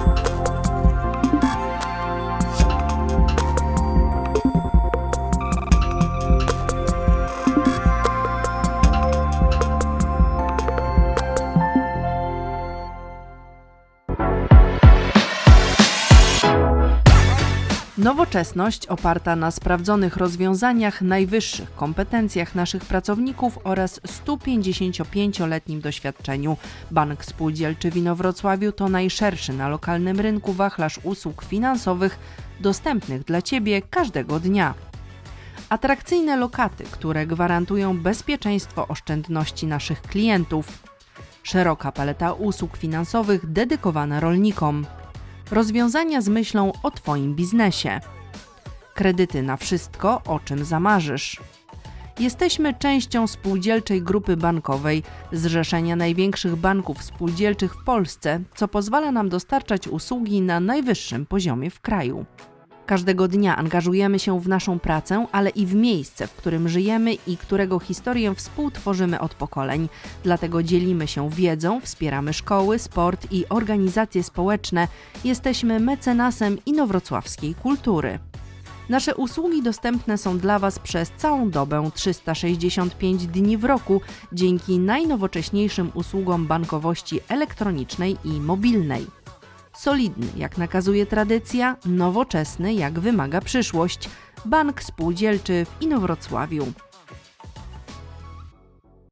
thank you Nowoczesność oparta na sprawdzonych rozwiązaniach, najwyższych kompetencjach naszych pracowników oraz 155-letnim doświadczeniu. Bank Spółdzielczy w Inowrocławiu to najszerszy na lokalnym rynku wachlarz usług finansowych dostępnych dla Ciebie każdego dnia. Atrakcyjne lokaty, które gwarantują bezpieczeństwo oszczędności naszych klientów. Szeroka paleta usług finansowych dedykowana rolnikom. Rozwiązania z myślą o Twoim biznesie. Kredyty na wszystko, o czym zamarzysz. Jesteśmy częścią spółdzielczej grupy bankowej, zrzeszenia największych banków spółdzielczych w Polsce, co pozwala nam dostarczać usługi na najwyższym poziomie w kraju. Każdego dnia angażujemy się w naszą pracę, ale i w miejsce, w którym żyjemy i którego historię współtworzymy od pokoleń. Dlatego dzielimy się wiedzą, wspieramy szkoły, sport i organizacje społeczne. Jesteśmy mecenasem inowrocławskiej kultury. Nasze usługi dostępne są dla Was przez całą dobę 365 dni w roku dzięki najnowocześniejszym usługom bankowości elektronicznej i mobilnej. Solidny, jak nakazuje tradycja, nowoczesny, jak wymaga przyszłość. Bank Spółdzielczy w Inowrocławiu.